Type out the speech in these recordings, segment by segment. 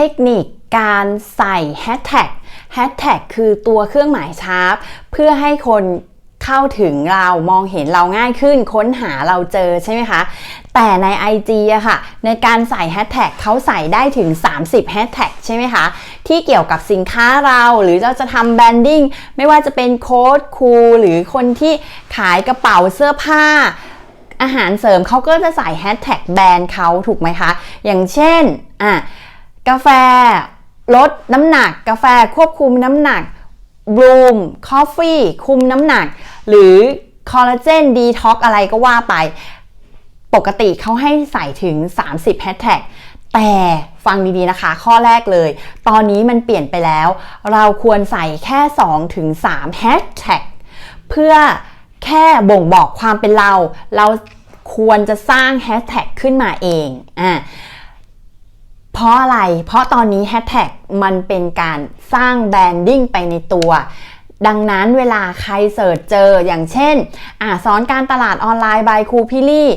เทคนิคการใส่แฮชแท็กแฮชแท็กคือตัวเครื่องหมายชาร์ปเพื่อให้คนเข้าถึงเรามองเห็นเราง่ายขึ้น ค้นหาเราเจอใช่ไหมคะ แต่ใน IG อะค่ะ ในการใส่แฮชแท็กเขาใส่ได้ถึง 30แฮชแท็กใช่ไหมคะ ที่เกี่ยวกับสินค้าเราหรือเราจะทำแบรนดิ้งไม่ว่าจะเป็นโค้ดคูลหรือคนที่ขายกระเป๋าเสื้อผ้า อาหารเสริมเขาก็จะใส่แฮชแท็กแบรนด์เขาถูกไหมคะ อย่างเช่นอะ กาแฟ ลดน้ำหนัก กาแฟควบคุมน้ำหนักบลูมคอฟฟี่คุมน้ำหนัก หรือคอลลาเจนดีท็อกอะไรก็ว่าไป ปกติเขาให้ใส่ถึง 30แฮชแท็กแต่ฟังดีๆนะคะ ข้อแรกเลย ตอนนี้มันเปลี่ยนไปแล้ว เราควรใส่แค่2ถึง3แฮชแท็กเพื่อแค่บ่งบอกความเป็นเรา เราควรจะสร้างแฮชแท็กขึ้นมาเองอะ เพราะอะไร เพราะตอนนี้แฮชแท็กมันเป็นการสร้างแบรนดิ้งไปในตัว ดังนั้นเวลาใครเสิร์ชเจออย่างเช่นอ่าสอนการตลาดออนไลน์บายครูพิลี่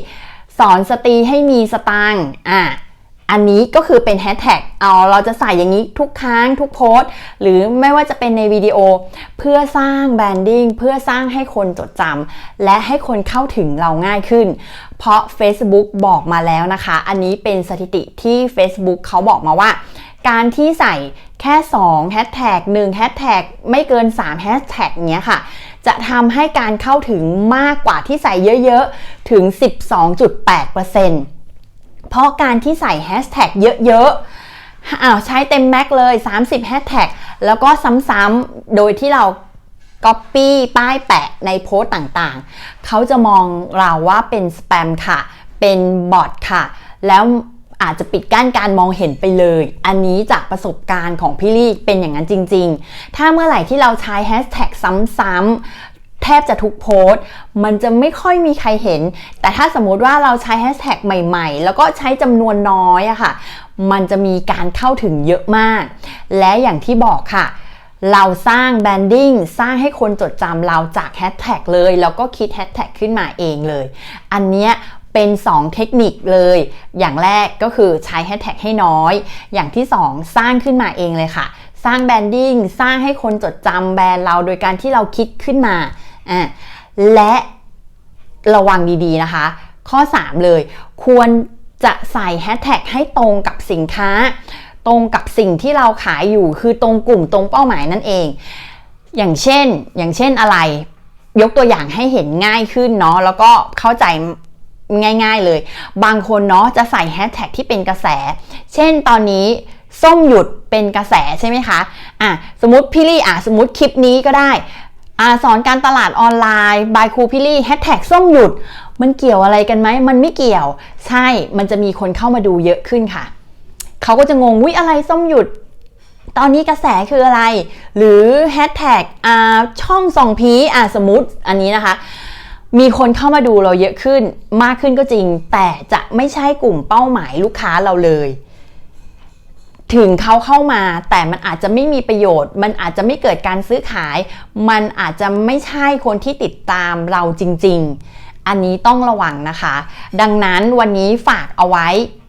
สอนสตรีให้มีสตางค์อ่า อันนี้ก็คือเป็นแฮชแท็กเอาเราจะใส่อย่างนี้ทุกครั้งทุกโพสต์ หรือไม่ว่าจะเป็นในวิดีโอ เพื่อสร้างแบรนดิ้งเพื่อสร้างให้คนจดจำและให้คนเข้าถึงเราง่ายขึ้น เพราะ Facebook บอกมาแล้วนะคะ อันนี้เป็นสถิติที่ Facebook เขาบอกมาว่า การที่ใส่แค่2แฮชแท็ก1แฮชแท็กไม่เกิน3แฮชแท็กเนี้ยค่ะ จะทำให้การเข้าถึงมากกว่าที่ใส่เยอะๆ ถึง 12.8%เพราะการที่ใส่แฮชแท็กเยอะๆอ้าวใช้เต็มแม็กเลย 30แฮชแท็กแล้วก็ซ้ำๆโดยที่เรา Copy ป้ายแปะในโพสต์ต่างๆ เขาจะมองเราว่าเป็นสแปมค่ะ เป็นบอทค่ะ แล้วอาจจะปิดกั้นการมองเห็นไปเลย อันนี้จากประสบการณ์ของพี่ลี่เป็นอย่างนั้นจริง ๆ ถ้าเมื่อไหร่ที่เราใช้แฮชแท็กซ้ำๆ แทบจะทุกโพสต์มันจะไม่ค่อยมีใครเห็น แต่ถ้าสมมุติว่าเราใช้แฮชแท็กใหม่ๆ แล้วก็ใช้จำนวนน้อยอะค่ะ มันจะมีการเข้าถึงเยอะมาก และอย่างที่บอกค่ะเราสร้างแบรนดิ้งสร้างให้คนจดจำเราจากแฮชแท็กเลย แล้วก็คิดแฮชแท็กขึ้นมาเองเลย อันเนี้ยเป็น 2 เทคนิคเลย อย่างแรกก็คือใช้แฮชแท็กให้น้อย อย่างที่ 2 สร้างขึ้นมาเองเลยค่ะ สร้างแบรนดิ้งสร้างให้คนจดจำแบรนด์เราโดยการที่เราคิดขึ้นมา อะและระวังดีๆนะคะ ข้อ 3 เลย ควรจะใส่แฮชแท็กให้ตรงกับสินค้า ตรงกับสิ่งที่เราขายอยู่คือตรงกลุ่มตรงเป้าหมายนั่นเอง อย่างเช่นอย่างเช่นอะไร ยกตัวอย่างให้เห็นง่ายขึ้นเนาะแล้วก็เข้าใจง่าย ๆเลย บางคนเนาะจะใส่แฮชแท็กที่เป็นกระแส เช่นตอนนี้ส้มหยุดเป็นกระแสใช่ไหมคะอะสมมติพี่ลี่อะสมมติคลิปนี้ก็ได้ อสอนการตลาดออนไลน์บายครูพี่ลี่แฮชแท็กส้มหยุด มันเกี่ยวอะไรกันไหม มันไม่เกี่ยว ใช่ มันจะมีคนเข้ามาดูเยอะขึ้นค่ะ เขาก็จะงงวิอะไรส้มหยุด ตอนนี้กระแสคืออะไร หรือแฮชแท็กอ่าช่องส่องผีอ่าสมมติอันนี้นะคะ มีคนเข้ามาดูเราเยอะขึ้น มากขึ้นก็จริง แต่จะไม่ใช่กลุ่มเป้าหมายลูกค้าเราเลย ถึงเขาเข้ามาแต่มันอาจจะไม่มีประโยชน์ มันอาจจะไม่เกิดการซื้อขาย มันอาจจะไม่ใช่คนที่ติดตามเราจริง ๆ อันนี้ต้องระวังนะคะ ดังนั้นวันนี้ฝากเอาไว้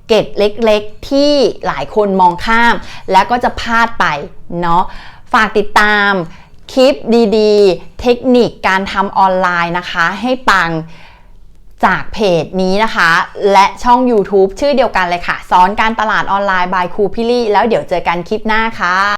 เกร็ดเล็กๆ ที่หลายคนมองข้าม แล้วก็จะพลาดไปเนาะฝากติดตามคลิปดีๆ เทคนิคการทำออนไลน์นะคะ ให้ปัง จากเพจนี้นะคะ และช่อง YouTube ชื่อเดียวกันเลยค่ะ สอนการตลาดออนไลน์บายครูพิลี่แล้วเดี๋ยวเจอกันคลิปหน้าค่ะ